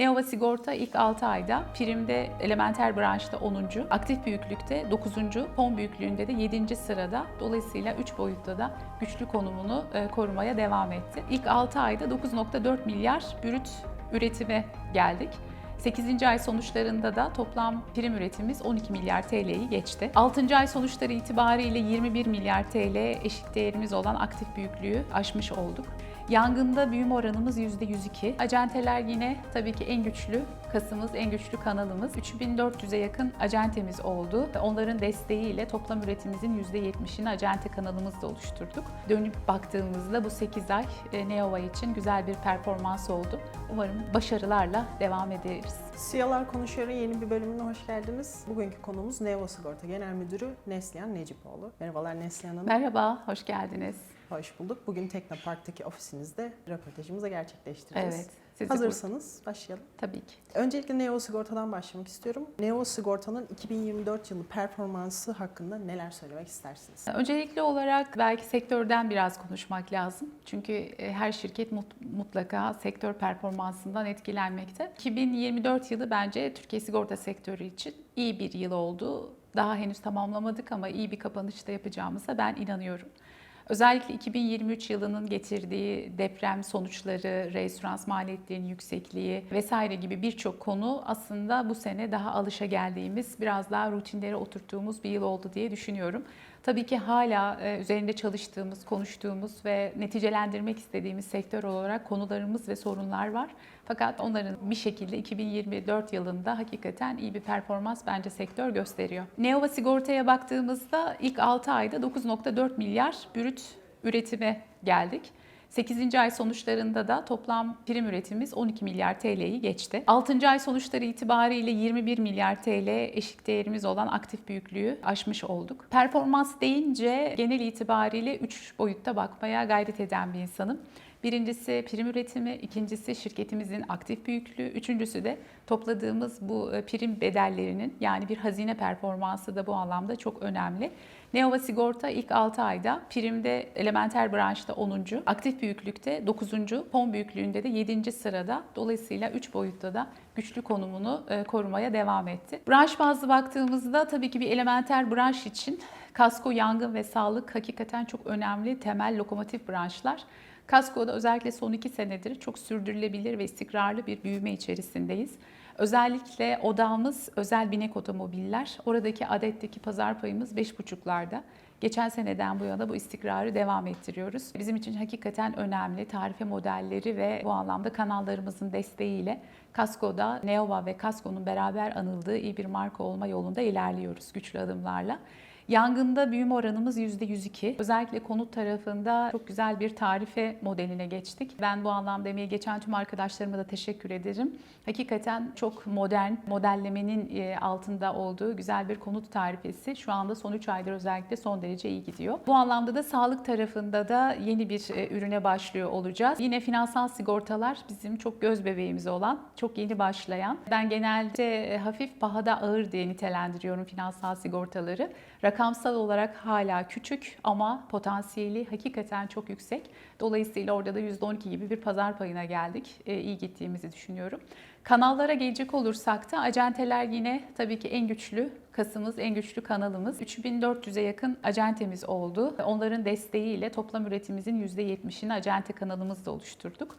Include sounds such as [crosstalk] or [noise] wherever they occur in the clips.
Neova Sigorta ilk 6 ayda primde elementer branşta 10. aktif büyüklükte 9. fon büyüklüğünde de 7. sırada. Dolayısıyla 3 boyutta da güçlü konumunu e, korumaya devam etti. İlk 6 ayda 9.4 milyar brüt üretime geldik. 8. ay sonuçlarında da toplam prim üretimimiz 12 milyar TL'yi geçti. 6. ay sonuçları itibariyle 21 milyar TL eşik değerimiz olan aktif büyüklüğü aşmış olduk. Yangında büyüme oranımız %102. Acenteler yine tabii ki en güçlü kasımız, en güçlü kanalımız. 3400'e yakın acentemiz oldu. Onların desteğiyle toplam üretimimizin %70'ini acente kanalımızda oluşturduk. Dönüp baktığımızda bu 8 ay e, Neova için güzel bir performans oldu. Umarım başarılarla devam ederiz. Siyalar Konuşuyor'un yeni bir bölümüne hoş geldiniz. Bugünkü konumuz Nevo Sigorta Genel Müdürü Neslihan Necipoğlu. Merhabalar Neslihan Hanım. Merhaba, hoş geldiniz. Hoş bulduk. Bugün Teknopark'taki ofisinizde röportajımızı gerçekleştireceğiz. Evet, sizi Hazırsanız başlayalım. Tabii ki. Öncelikle Neo Sigorta'dan başlamak istiyorum. Neo Sigorta'nın 2024 yılı performansı hakkında neler söylemek istersiniz? Öncelikli olarak belki sektörden biraz konuşmak lazım. Çünkü e, her şirket mut- mutlaka sektör performansından etkilenmekte. 2024 yılı bence Türkiye sigorta sektörü için iyi bir yıl oldu. Daha henüz tamamlamadık ama iyi bir kapanışta yapacağımıza ben inanıyorum. Özellikle 2023 yılının getirdiği deprem sonuçları, restoran maliyetlerinin yüksekliği vesaire gibi birçok konu aslında bu sene daha alışa geldiğimiz, biraz daha rutinlere oturttuğumuz bir yıl oldu diye düşünüyorum. Tabii ki hala e, üzerinde çalıştığımız, konuştuğumuz ve neticelendirmek istediğimiz sektör olarak konularımız ve sorunlar var. Fakat onların bir şekilde 2024 yılında hakikaten iyi bir performans bence sektör gösteriyor. Neova Sigorta'ya baktığımızda ilk 6 ayda 9.4 milyar brüt üretime geldik. 8. ay sonuçlarında da toplam prim üretimimiz 12 milyar TL'yi geçti. 6. ay sonuçları itibariyle 21 milyar TL eşik değerimiz olan aktif büyüklüğü aşmış olduk. Performans deyince genel itibariyle 3 boyutta bakmaya gayret eden bir insanım. Birincisi prim üretimi, ikincisi şirketimizin aktif büyüklüğü, üçüncüsü de topladığımız bu e, prim bedellerinin yani bir hazine performansı da bu anlamda çok önemli. Neova Sigorta ilk 6 ayda primde elementer branşta 10. aktif büyüklükte 9. fon büyüklüğünde de 7. sırada. Dolayısıyla 3 boyutta da güçlü konumunu e, korumaya devam etti. Branş bazlı baktığımızda tabii ki bir elementer branş için kasko, yangın ve sağlık hakikaten çok önemli temel lokomotif branşlar. Kasko'da özellikle son iki senedir çok sürdürülebilir ve istikrarlı bir büyüme içerisindeyiz. Özellikle odağımız özel binek otomobiller. Oradaki adetteki pazar payımız 5,5'larda. Geçen seneden bu yana bu istikrarı devam ettiriyoruz. Bizim için hakikaten önemli tarife modelleri ve bu anlamda kanallarımızın desteğiyle Kasko'da Neova ve Kasko'nun beraber anıldığı iyi bir marka olma yolunda ilerliyoruz güçlü adımlarla. Yangında büyüme oranımız %102. Özellikle konut tarafında çok güzel bir tarife modeline geçtik. Ben bu anlamda emeği geçen tüm arkadaşlarıma da teşekkür ederim. Hakikaten çok modern, modellemenin e, altında olduğu güzel bir konut tarifesi. Şu anda son 3 aydır özellikle son derece iyi gidiyor. Bu anlamda da sağlık tarafında da yeni bir e, ürüne başlıyor olacağız. Yine finansal sigortalar bizim çok göz bebeğimiz olan, çok yeni başlayan. Ben genelde e, hafif pahada ağır diye nitelendiriyorum finansal sigortaları. Rakamsal olarak hala küçük ama potansiyeli hakikaten çok yüksek. Dolayısıyla orada da %12 gibi bir pazar payına geldik. E, iyi gittiğimizi düşünüyorum. Kanallara gelecek olursak da acenteler yine tabii ki en güçlü kasımız, en güçlü kanalımız. 3400'e yakın acentemiz oldu. Onların desteğiyle toplam üretimimizin %70'ini acente kanalımızda oluşturduk.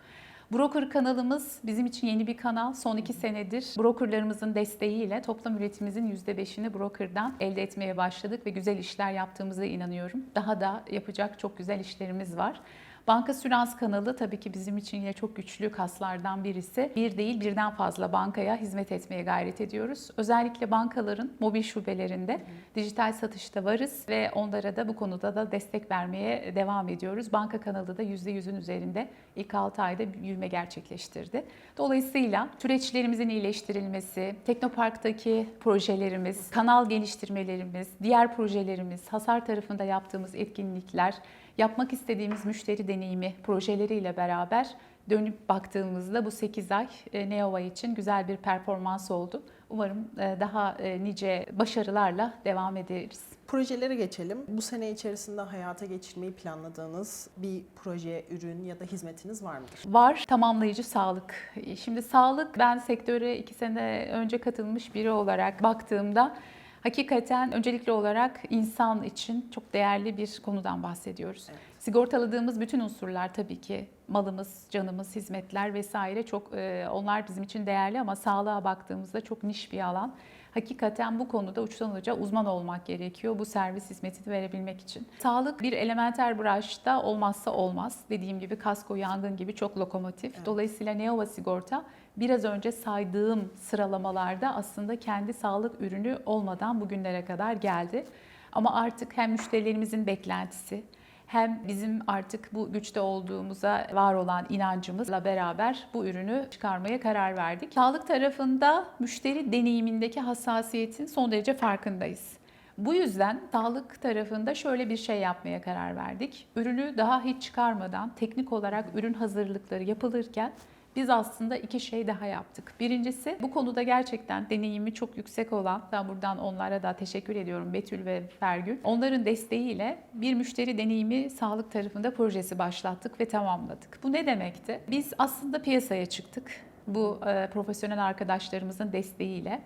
Broker kanalımız bizim için yeni bir kanal. Son iki senedir brokerlarımızın desteğiyle toplam üretimimizin %5'ini brokerdan elde etmeye başladık ve güzel işler yaptığımıza inanıyorum. Daha da yapacak çok güzel işlerimiz var. Banka Sürans kanalı tabii ki bizim için yine çok güçlü kaslardan birisi. Bir değil birden fazla bankaya hizmet etmeye gayret ediyoruz. Özellikle bankaların mobil şubelerinde dijital satışta varız ve onlara da bu konuda da destek vermeye devam ediyoruz. Banka kanalı da %100'ün üzerinde ilk 6 ayda büyüme gerçekleştirdi. Dolayısıyla süreçlerimizin iyileştirilmesi, Teknopark'taki projelerimiz, kanal geliştirmelerimiz, diğer projelerimiz, hasar tarafında yaptığımız etkinlikler, yapmak istediğimiz müşteri deneyimi projeleriyle beraber dönüp baktığımızda bu 8 ay e, Neova için güzel bir performans oldu. Umarım e, daha e, nice başarılarla devam ederiz. Projelere geçelim. Bu sene içerisinde hayata geçirmeyi planladığınız bir proje, ürün ya da hizmetiniz var mıdır? Var tamamlayıcı sağlık. Şimdi sağlık ben sektöre iki sene önce katılmış biri olarak baktığımda hakikaten öncelikli olarak insan için çok değerli bir konudan bahsediyoruz. Evet. Sigortaladığımız bütün unsurlar tabii ki malımız, canımız, hizmetler vesaire çok e, onlar bizim için değerli ama sağlığa baktığımızda çok niş bir alan. Hakikaten bu konuda uçtan uca uzman olmak gerekiyor bu servis hizmetini verebilmek için. Sağlık bir elementer branşta olmazsa olmaz. Dediğim gibi kasko, yangın gibi çok lokomotif. Evet. Dolayısıyla Neova Sigorta biraz önce saydığım sıralamalarda aslında kendi sağlık ürünü olmadan bugünlere kadar geldi. Ama artık hem müşterilerimizin beklentisi hem bizim artık bu güçte olduğumuza var olan inancımızla beraber bu ürünü çıkarmaya karar verdik. Sağlık tarafında müşteri deneyimindeki hassasiyetin son derece farkındayız. Bu yüzden sağlık tarafında şöyle bir şey yapmaya karar verdik. Ürünü daha hiç çıkarmadan teknik olarak ürün hazırlıkları yapılırken biz aslında iki şey daha yaptık. Birincisi bu konuda gerçekten deneyimi çok yüksek olan, ben buradan onlara da teşekkür ediyorum Betül ve Fergül. Onların desteğiyle bir müşteri deneyimi sağlık tarafında projesi başlattık ve tamamladık. Bu ne demekti? Biz aslında piyasaya çıktık. Bu e, profesyonel arkadaşlarımızın desteğiyle.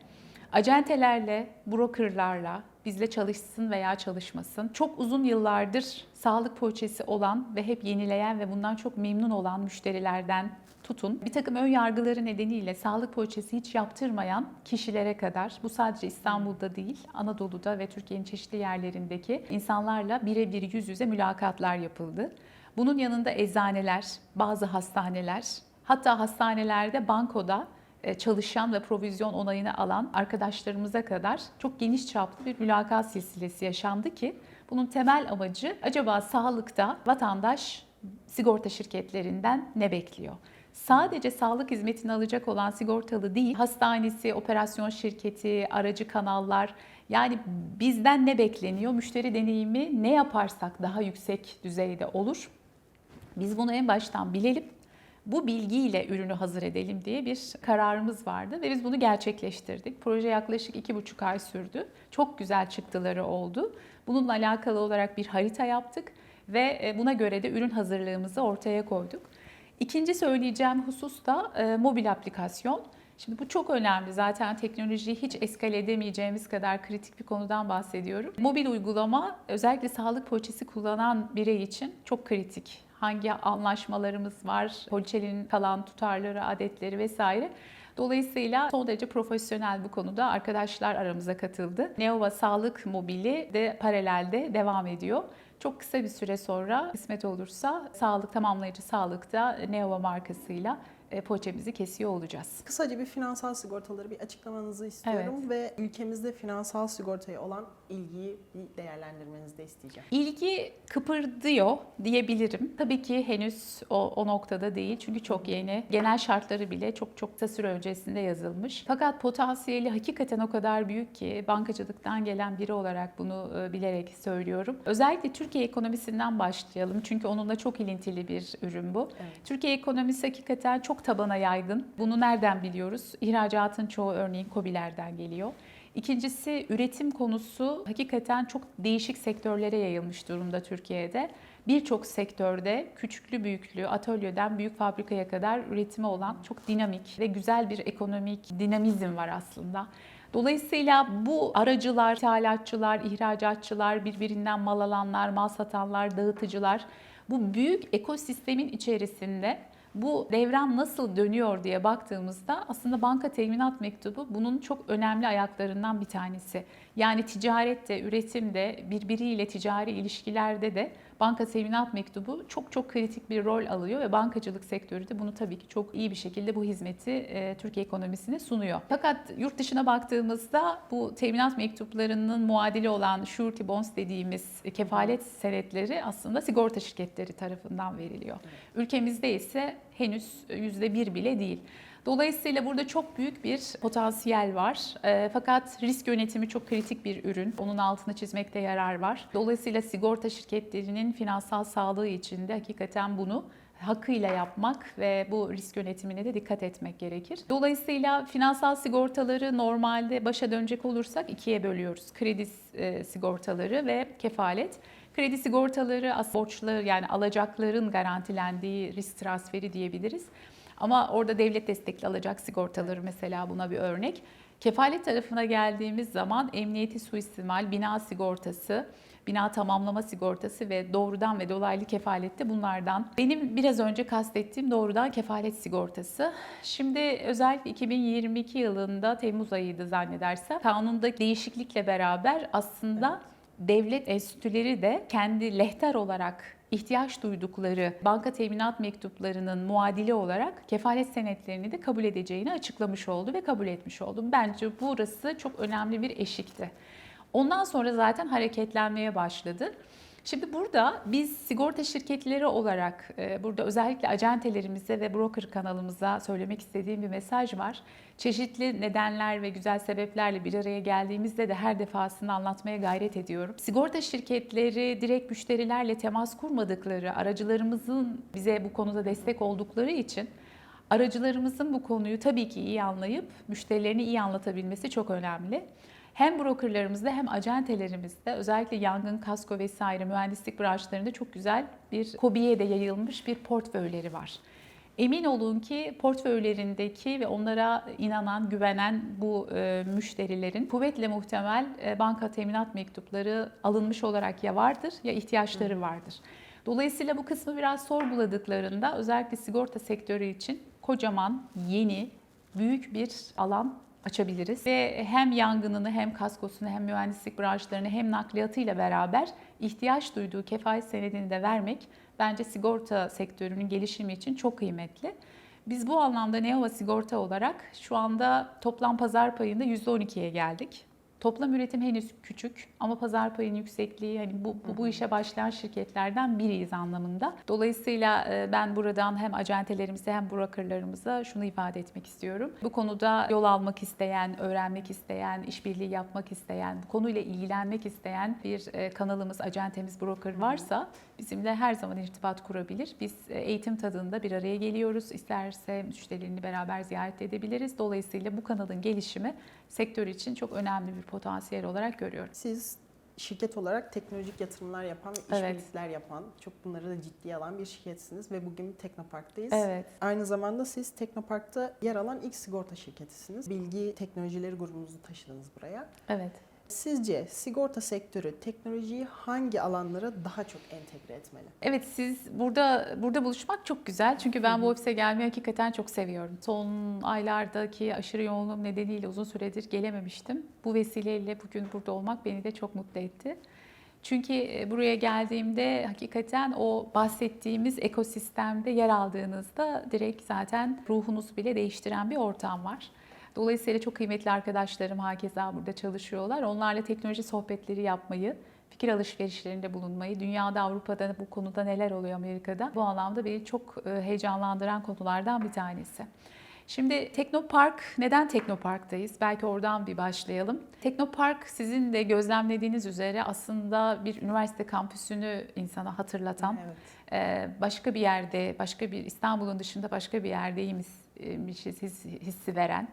Acentelerle, brokerlarla, bizle çalışsın veya çalışmasın. Çok uzun yıllardır sağlık poğaçası olan ve hep yenileyen ve bundan çok memnun olan müşterilerden tutun. Bir takım ön yargıları nedeniyle sağlık poğaçası hiç yaptırmayan kişilere kadar bu sadece İstanbul'da değil Anadolu'da ve Türkiye'nin çeşitli yerlerindeki insanlarla birebir yüz yüze mülakatlar yapıldı. Bunun yanında eczaneler, bazı hastaneler, hatta hastanelerde bankoda e, çalışan ve provizyon onayını alan arkadaşlarımıza kadar çok geniş çaplı bir mülakat silsilesi yaşandı ki bunun temel amacı acaba sağlıkta vatandaş sigorta şirketlerinden ne bekliyor? Sadece sağlık hizmetini alacak olan sigortalı değil, hastanesi, operasyon şirketi, aracı kanallar yani bizden ne bekleniyor? Müşteri deneyimi ne yaparsak daha yüksek düzeyde olur? Biz bunu en baştan bilelim bu bilgiyle ürünü hazır edelim diye bir kararımız vardı ve biz bunu gerçekleştirdik. Proje yaklaşık iki buçuk ay sürdü. Çok güzel çıktıları oldu. Bununla alakalı olarak bir harita yaptık ve buna göre de ürün hazırlığımızı ortaya koyduk. İkinci söyleyeceğim husus da e, mobil aplikasyon. Şimdi bu çok önemli. Zaten teknolojiyi hiç eskale edemeyeceğimiz kadar kritik bir konudan bahsediyorum. Mobil uygulama özellikle sağlık poğaçası kullanan birey için çok kritik hangi anlaşmalarımız var, poliçenin kalan tutarları, adetleri vesaire. Dolayısıyla son derece profesyonel bu konuda arkadaşlar aramıza katıldı. Neova Sağlık Mobili de paralelde devam ediyor. Çok kısa bir süre sonra kısmet olursa sağlık tamamlayıcı sağlıkta Neova markasıyla poğaçamızı kesiyor olacağız. Kısaca bir finansal sigortaları bir açıklamanızı istiyorum ve ülkemizde finansal sigortaya olan ilgiyi bir değerlendirmenizi de isteyeceğim. İlgi kıpırdıyor diyebilirim. Tabii ki henüz o, o noktada değil çünkü çok yeni. Genel şartları bile çok çok kısa süre öncesinde yazılmış. Fakat potansiyeli hakikaten o kadar büyük ki bankacılıktan gelen biri olarak bunu e, bilerek söylüyorum. Özellikle Türkiye ekonomisinden başlayalım çünkü onunla çok ilintili bir ürün bu. Evet. Türkiye ekonomisi hakikaten çok tabana yaygın. Bunu nereden biliyoruz? İhracatın çoğu örneğin COBİ'lerden geliyor. İkincisi üretim konusu hakikaten çok değişik sektörlere yayılmış durumda Türkiye'de. Birçok sektörde küçüklü büyüklü atölyeden büyük fabrikaya kadar üretimi olan çok dinamik ve güzel bir ekonomik dinamizm var aslında. Dolayısıyla bu aracılar, ithalatçılar, ihracatçılar, birbirinden mal alanlar, mal satanlar, dağıtıcılar bu büyük ekosistemin içerisinde bu devran nasıl dönüyor diye baktığımızda aslında banka teminat mektubu bunun çok önemli ayaklarından bir tanesi. Yani ticarette, üretimde, birbiriyle ticari ilişkilerde de banka teminat mektubu çok çok kritik bir rol alıyor ve bankacılık sektörü de bunu tabii ki çok iyi bir şekilde bu hizmeti e, Türkiye ekonomisine sunuyor. Fakat yurt dışına baktığımızda bu teminat mektuplarının muadili olan surety bonds dediğimiz kefalet senetleri aslında sigorta şirketleri tarafından veriliyor. Ülkemizde ise henüz yüzde bir bile değil. Dolayısıyla burada çok büyük bir potansiyel var. E, fakat risk yönetimi çok kritik bir ürün. Onun altını çizmekte yarar var. Dolayısıyla sigorta şirketlerinin finansal sağlığı için de hakikaten bunu hakkıyla yapmak ve bu risk yönetimine de dikkat etmek gerekir. Dolayısıyla finansal sigortaları normalde başa dönecek olursak ikiye bölüyoruz. Kredi e, sigortaları ve kefalet. Kredi sigortaları borçlu yani alacakların garantilendiği risk transferi diyebiliriz. Ama orada devlet destekli alacak sigortaları mesela buna bir örnek. Kefalet tarafına geldiğimiz zaman emniyeti suistimal, bina sigortası, bina tamamlama sigortası ve doğrudan ve dolaylı kefalette bunlardan. Benim biraz önce kastettiğim doğrudan kefalet sigortası. Şimdi özellikle 2022 yılında Temmuz ayıydı zannedersem kanunda değişiklikle beraber aslında devlet enstitüleri de kendi lehter olarak ihtiyaç duydukları banka teminat mektuplarının muadili olarak kefalet senetlerini de kabul edeceğini açıklamış oldu ve kabul etmiş oldu. Bence burası çok önemli bir eşikti. Ondan sonra zaten hareketlenmeye başladı. Şimdi burada biz sigorta şirketleri olarak e, burada özellikle acentelerimize ve broker kanalımıza söylemek istediğim bir mesaj var. Çeşitli nedenler ve güzel sebeplerle bir araya geldiğimizde de her defasında anlatmaya gayret ediyorum. Sigorta şirketleri direkt müşterilerle temas kurmadıkları, aracılarımızın bize bu konuda destek oldukları için aracılarımızın bu konuyu tabii ki iyi anlayıp müşterilerini iyi anlatabilmesi çok önemli. Hem brokerlarımızda hem acentelerimizde özellikle yangın, kasko vesaire mühendislik branşlarında çok güzel bir hobiye de yayılmış bir portföyleri var. Emin olun ki portföylerindeki ve onlara inanan, güvenen bu e, müşterilerin kuvvetle muhtemel e, banka teminat mektupları alınmış olarak ya vardır ya ihtiyaçları vardır. Dolayısıyla bu kısmı biraz sorguladıklarında özellikle sigorta sektörü için kocaman, yeni, büyük bir alan açabiliriz. Ve hem yangınını hem kaskosunu hem mühendislik branşlarını hem nakliyatıyla beraber ihtiyaç duyduğu kefalet senedini de vermek bence sigorta sektörünün gelişimi için çok kıymetli. Biz bu anlamda Neova Sigorta olarak şu anda toplam pazar payında %12'ye geldik. Toplam üretim henüz küçük ama pazar payının yüksekliği hani bu, bu, bu işe başlayan şirketlerden biriyiz anlamında. Dolayısıyla e, ben buradan hem acentelerimize hem brokerlarımıza şunu ifade etmek istiyorum. Bu konuda yol almak isteyen, öğrenmek isteyen, işbirliği yapmak isteyen, bu konuyla ilgilenmek isteyen bir e, kanalımız, acentemiz, broker varsa bizimle her zaman irtibat kurabilir. Biz e, eğitim tadında bir araya geliyoruz. İsterse müşterilerini beraber ziyaret edebiliriz. Dolayısıyla bu kanalın gelişimi sektör için çok önemli bir potansiyel olarak görüyorum. Siz şirket olarak teknolojik yatırımlar yapan ve Evet. işbirlikler yapan, çok bunları da ciddiye alan bir şirketsiniz ve bugün Teknopark'tayız. Evet. Aynı zamanda siz Teknopark'ta yer alan ilk sigorta şirketisiniz. Bilgi teknolojileri grubunuzu taşıdınız buraya. Evet. Sizce sigorta sektörü teknolojiyi hangi alanlara daha çok entegre etmeli? Evet siz burada burada buluşmak çok güzel. Çünkü ben bu ofise gelmeyi hakikaten çok seviyorum. Son aylardaki aşırı yoğunluğum nedeniyle uzun süredir gelememiştim. Bu vesileyle bugün burada olmak beni de çok mutlu etti. Çünkü e, buraya geldiğimde hakikaten o bahsettiğimiz ekosistemde yer aldığınızda direkt zaten ruhunuzu bile değiştiren bir ortam var. Dolayısıyla çok kıymetli arkadaşlarım hakeza burada çalışıyorlar. Onlarla teknoloji sohbetleri yapmayı, fikir alışverişlerinde bulunmayı, dünyada, Avrupa'da bu konuda neler oluyor Amerika'da bu anlamda beni çok e, heyecanlandıran konulardan bir tanesi. Şimdi Teknopark, neden Teknopark'tayız? Belki oradan bir başlayalım. Teknopark sizin de gözlemlediğiniz üzere aslında bir üniversite kampüsünü insana hatırlatan, Evet. ee, başka bir yerde, başka bir İstanbul'un dışında başka bir yerdeymişiz hissi, hissi veren.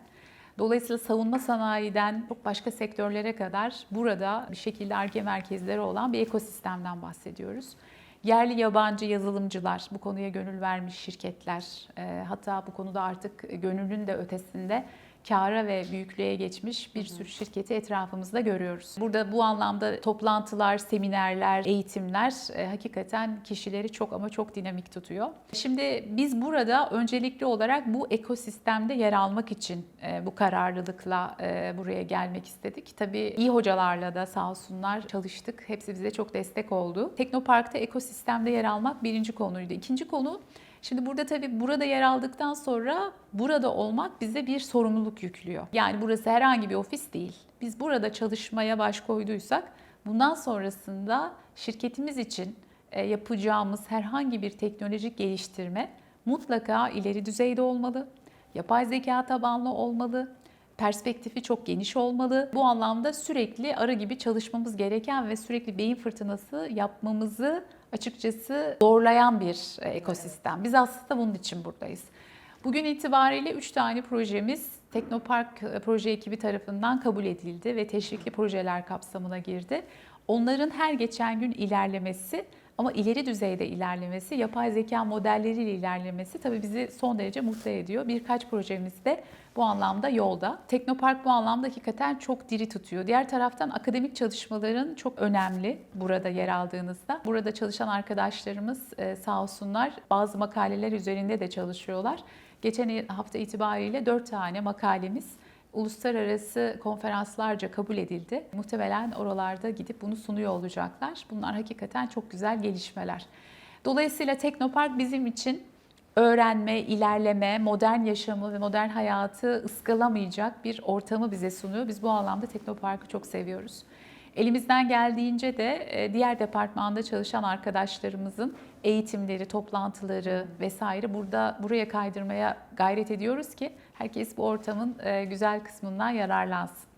Dolayısıyla savunma sanayiden çok başka sektörlere kadar burada bir şekilde ARGE merkezleri olan bir ekosistemden bahsediyoruz. Yerli yabancı yazılımcılar, bu konuya gönül vermiş şirketler, e, hatta bu konuda artık gönüllün de ötesinde kâra ve büyüklüğe geçmiş bir sürü şirketi etrafımızda görüyoruz. Burada bu anlamda toplantılar, seminerler, eğitimler e, hakikaten kişileri çok ama çok dinamik tutuyor. Şimdi biz burada öncelikli olarak bu ekosistemde yer almak için e, bu kararlılıkla e, buraya gelmek istedik. Tabii iyi hocalarla da sağ olsunlar çalıştık. Hepsi bize çok destek oldu. Teknopark'ta ekosistemde yer almak birinci konuydu. İkinci konu Şimdi burada tabii burada yer aldıktan sonra burada olmak bize bir sorumluluk yüklüyor. Yani burası herhangi bir ofis değil. Biz burada çalışmaya baş koyduysak bundan sonrasında şirketimiz için e, yapacağımız herhangi bir teknolojik geliştirme mutlaka ileri düzeyde olmalı. Yapay zeka tabanlı olmalı. Perspektifi çok geniş olmalı. Bu anlamda sürekli arı gibi çalışmamız gereken ve sürekli beyin fırtınası yapmamızı açıkçası zorlayan bir e, ekosistem. Biz aslında bunun için buradayız. Bugün itibariyle 3 tane projemiz Teknopark e, proje ekibi tarafından kabul edildi ve teşvikli projeler kapsamına girdi. Onların her geçen gün ilerlemesi ama ileri düzeyde ilerlemesi, yapay zeka modelleriyle ilerlemesi tabii bizi son derece mutlu ediyor. Birkaç projemiz de bu anlamda yolda. Teknopark bu anlamda hakikaten çok diri tutuyor. Diğer taraftan akademik çalışmaların çok önemli burada yer aldığınızda. Burada çalışan arkadaşlarımız e, sağ olsunlar bazı makaleler üzerinde de çalışıyorlar. Geçen hafta itibariyle 4 tane makalemiz uluslararası konferanslarca kabul edildi. Muhtemelen oralarda gidip bunu sunuyor olacaklar. Bunlar hakikaten çok güzel gelişmeler. Dolayısıyla Teknopark bizim için öğrenme, ilerleme, modern yaşamı ve modern hayatı ıskalamayacak bir ortamı bize sunuyor. Biz bu anlamda Teknopark'ı çok seviyoruz. Elimizden geldiğince de e, diğer departmanda çalışan arkadaşlarımızın eğitimleri, toplantıları vesaire burada buraya kaydırmaya gayret ediyoruz ki herkes bu ortamın e, güzel kısmından yararlansın.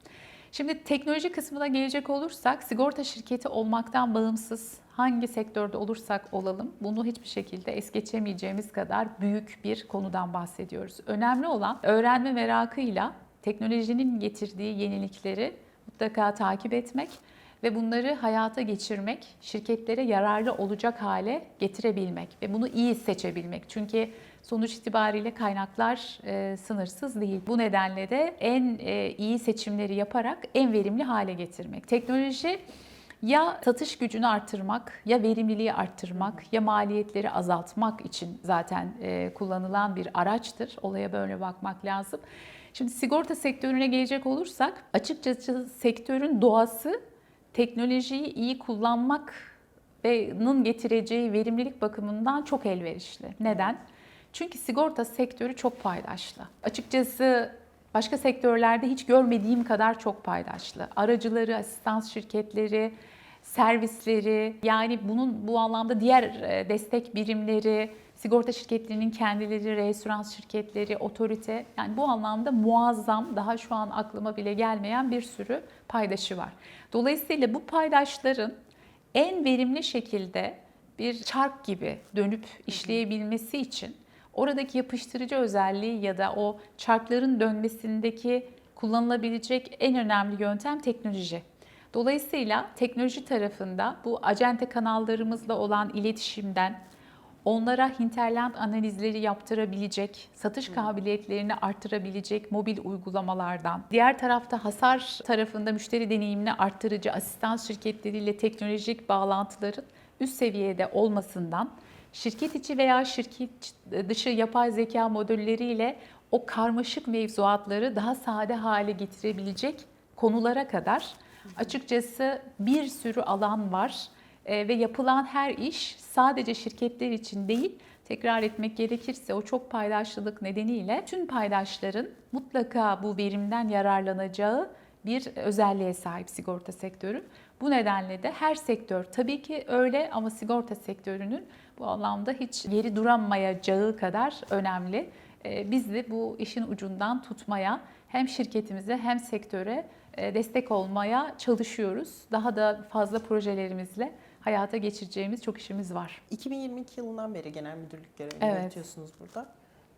Şimdi teknoloji kısmına gelecek olursak sigorta şirketi olmaktan bağımsız hangi sektörde olursak olalım bunu hiçbir şekilde es geçemeyeceğimiz kadar büyük bir konudan bahsediyoruz. Önemli olan öğrenme merakıyla teknolojinin getirdiği yenilikleri mutlaka takip etmek ve bunları hayata geçirmek, şirketlere yararlı olacak hale getirebilmek ve bunu iyi seçebilmek. Çünkü sonuç itibariyle kaynaklar e, sınırsız değil. Bu nedenle de en e, iyi seçimleri yaparak en verimli hale getirmek. Teknoloji ya satış gücünü artırmak, ya verimliliği arttırmak, ya maliyetleri azaltmak için zaten e, kullanılan bir araçtır. Olaya böyle bakmak lazım. Şimdi sigorta sektörüne gelecek olursak açıkçası sektörün doğası teknolojiyi iyi kullanmak ve'nın getireceği verimlilik bakımından çok elverişli. Neden? Çünkü sigorta sektörü çok paydaşlı. Açıkçası başka sektörlerde hiç görmediğim kadar çok paydaşlı. Aracıları, asistans şirketleri, servisleri yani bunun bu anlamda diğer e, destek birimleri, sigorta şirketlerinin kendileri, referans şirketleri, otorite yani bu anlamda muazzam daha şu an aklıma bile gelmeyen bir sürü paydaşı var. Dolayısıyla bu paydaşların en verimli şekilde bir çark gibi dönüp işleyebilmesi için oradaki yapıştırıcı özelliği ya da o çarkların dönmesindeki kullanılabilecek en önemli yöntem teknoloji. Dolayısıyla teknoloji tarafında bu acente kanallarımızla olan iletişimden onlara hinterland analizleri yaptırabilecek, satış kabiliyetlerini arttırabilecek mobil uygulamalardan, diğer tarafta hasar tarafında müşteri deneyimini arttırıcı asistans şirketleriyle teknolojik bağlantıların üst seviyede olmasından, şirket içi veya şirket dışı yapay zeka modelleriyle o karmaşık mevzuatları daha sade hale getirebilecek konulara kadar açıkçası bir sürü alan var e, ve yapılan her iş sadece şirketler için değil, tekrar etmek gerekirse o çok paydaşlılık nedeniyle tüm paydaşların mutlaka bu verimden yararlanacağı bir özelliğe sahip sigorta sektörü. Bu nedenle de her sektör tabii ki öyle ama sigorta sektörünün bu anlamda hiç geri duramayacağı kadar önemli. E, Biz de bu işin ucundan tutmaya hem şirketimize hem sektöre destek olmaya çalışıyoruz. Daha da fazla projelerimizle hayata geçireceğimiz çok işimiz var. 2022 yılından beri genel müdürlük görevini Evet. yönetiyorsunuz burada.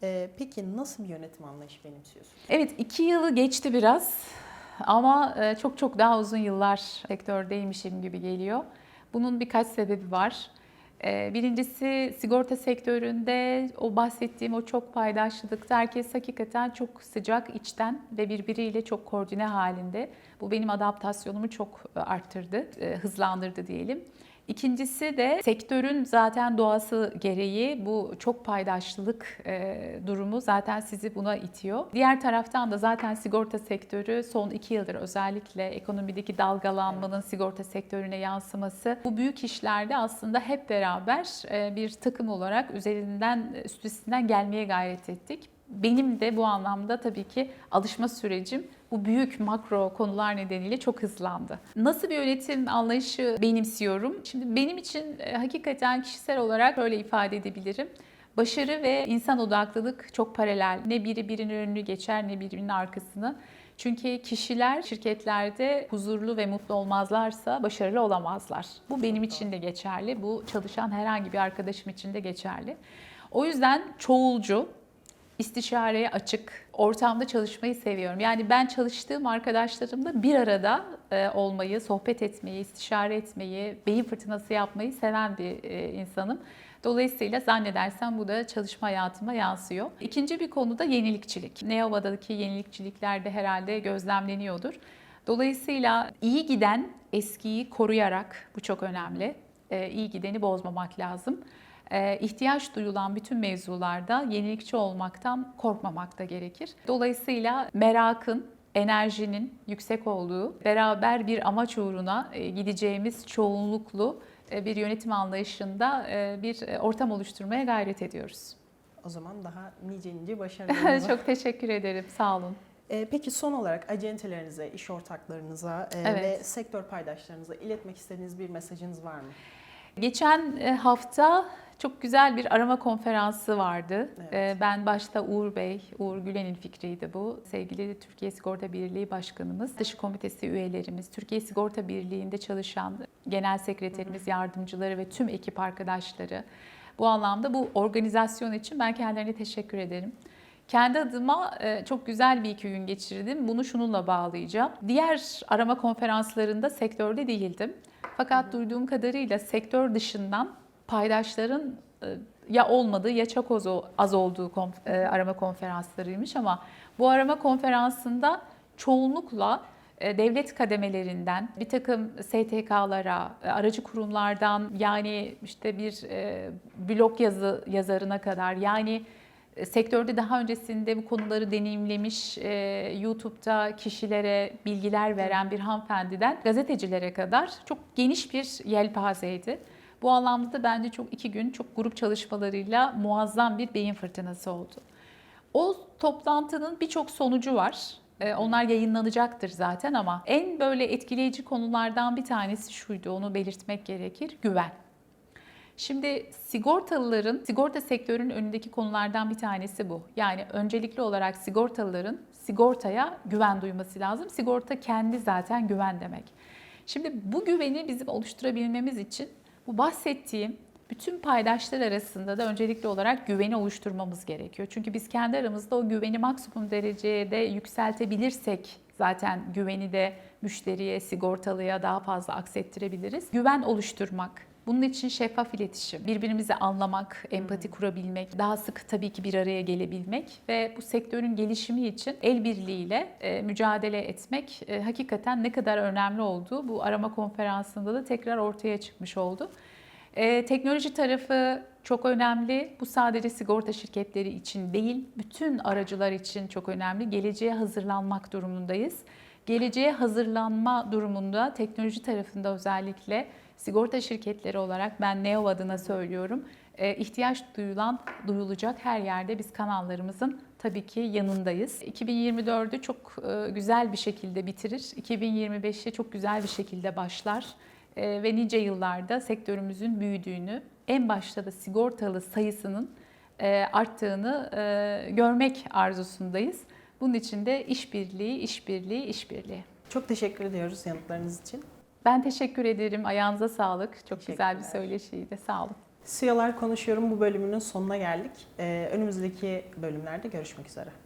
Ee, peki nasıl bir yönetim anlayışı benimsiyorsunuz? Evet iki yılı geçti biraz ama e, çok çok daha uzun yıllar sektördeymişim gibi geliyor. Bunun birkaç sebebi var. E, Birincisi sigorta sektöründe o bahsettiğim o çok paydaşlılıkta herkes hakikaten çok sıcak içten ve birbiriyle çok koordine halinde. Bu benim adaptasyonumu çok e, arttırdı, e, hızlandırdı diyelim. İkincisi de sektörün zaten doğası gereği bu çok paydaşlılık e, durumu zaten sizi buna itiyor. Diğer taraftan da zaten sigorta sektörü son iki yıldır özellikle ekonomideki dalgalanmanın sigorta sektörüne yansıması bu büyük işlerde aslında hep beraber e, bir takım olarak üzerinden üstesinden gelmeye gayret ettik. Benim de bu anlamda tabii ki alışma sürecim bu büyük makro konular nedeniyle çok hızlandı. Nasıl bir yönetim anlayışı benimsiyorum? Şimdi benim için e, hakikaten kişisel olarak böyle ifade edebilirim. Başarı ve insan odaklılık çok paralel. Ne biri birinin önünü geçer ne birinin arkasını. Çünkü kişiler şirketlerde huzurlu ve mutlu olmazlarsa başarılı olamazlar. Bu benim için de geçerli. Bu çalışan herhangi bir arkadaşım için de geçerli. O yüzden çoğulcu, istişareye açık ortamda çalışmayı seviyorum. Yani ben çalıştığım arkadaşlarımla bir arada e, olmayı, sohbet etmeyi, istişare etmeyi, beyin fırtınası yapmayı seven bir e, insanım. Dolayısıyla zannedersem bu da çalışma hayatıma yansıyor. İkinci bir konu da yenilikçilik. Neova'daki yenilikçilikler de herhalde gözlemleniyordur. Dolayısıyla iyi giden eskiyi koruyarak, bu çok önemli, e, iyi gideni bozmamak lazım. E, ihtiyaç duyulan bütün mevzularda yenilikçi olmaktan korkmamak da gerekir. Dolayısıyla merakın, enerjinin yüksek olduğu, beraber bir amaç uğruna e, gideceğimiz çoğunluklu e, bir yönetim anlayışında e, bir ortam oluşturmaya gayret ediyoruz. O zaman daha nice nice [laughs] başarılarınız Çok teşekkür ederim. Sağ olun. Ee, Peki son olarak acentelerinize, iş ortaklarınıza Evet. ve sektör paydaşlarınıza iletmek istediğiniz bir mesajınız var mı? Geçen e, hafta çok güzel bir arama konferansı vardı. Evet. E, Ben başta Uğur Bey, Uğur Gülen'in fikriydi bu. Sevgili Türkiye Sigorta Birliği Başkanımız, dışı komitesi üyelerimiz, Türkiye Sigorta Birliği'nde çalışan genel sekreterimiz, yardımcıları ve tüm ekip arkadaşları. Bu anlamda bu organizasyon için ben kendilerine teşekkür ederim. Kendi adıma e, çok güzel bir iki gün geçirdim. Bunu şununla bağlayacağım. Diğer arama konferanslarında sektörde değildim. Fakat duyduğum kadarıyla sektör dışından paydaşların e, ya olmadığı ya çok az, az olduğu konf- e, arama konferanslarıymış ama bu arama konferansında çoğunlukla e, devlet kademelerinden bir takım STK'lara, aracı kurumlardan yani işte bir blog yazı yazarına kadar yani sektörde daha öncesinde bu konuları deneyimlemiş, e, YouTube'da kişilere bilgiler veren bir hanımefendiden gazetecilere kadar çok geniş bir yelpazeydi. Bu anlamda da bence çok iki gün çok grup çalışmalarıyla muazzam bir beyin fırtınası oldu. O toplantının birçok sonucu var. Ee, Onlar yayınlanacaktır zaten ama en böyle etkileyici konulardan bir tanesi şuydu, onu belirtmek gerekir, güven. Şimdi sigortalıların, sigorta sektörünün önündeki konulardan bir tanesi bu. Yani öncelikli olarak sigortalıların sigortaya güven duyması lazım. Sigorta kendi zaten güven demek. Şimdi bu güveni bizim oluşturabilmemiz için bu bahsettiğim bütün paydaşlar arasında da öncelikli olarak güveni oluşturmamız gerekiyor. Çünkü biz kendi aramızda o güveni maksimum dereceye de yükseltebilirsek zaten güveni de müşteriye, sigortalıya daha fazla aksettirebiliriz. Güven oluşturmak, bunun için şeffaf iletişim, birbirimizi anlamak, empati kurabilmek, daha sık tabii ki bir araya gelebilmek ve bu sektörün gelişimi için el birliğiyle e, mücadele etmek e, hakikaten ne kadar önemli olduğu bu arama konferansında da tekrar ortaya çıkmış oldu. E, teknoloji tarafı çok önemli. Bu sadece sigorta şirketleri için değil, bütün aracılar için çok önemli. Geleceğe hazırlanmak durumundayız. Geleceğe hazırlanma durumunda teknoloji tarafında özellikle sigorta şirketleri olarak ben Neo adına söylüyorum. E, ihtiyaç duyulan, duyulacak her yerde biz kanallarımızın tabii ki yanındayız. 2024'ü çok e, güzel bir şekilde bitirir. 2025'e çok güzel bir şekilde başlar. E, ve nice yıllarda sektörümüzün büyüdüğünü, en başta da sigortalı sayısının arttığını görmek arzusundayız. Bunun için de işbirliği, işbirliği, işbirliği. Çok teşekkür ediyoruz yanıtlarınız için. Ben teşekkür ederim. Ayağınıza sağlık. Çok güzel bir söyleşiydi. Sağ olun. CEO'lar konuşuyorum bu bölümünün sonuna geldik. Ee, önümüzdeki bölümlerde görüşmek üzere.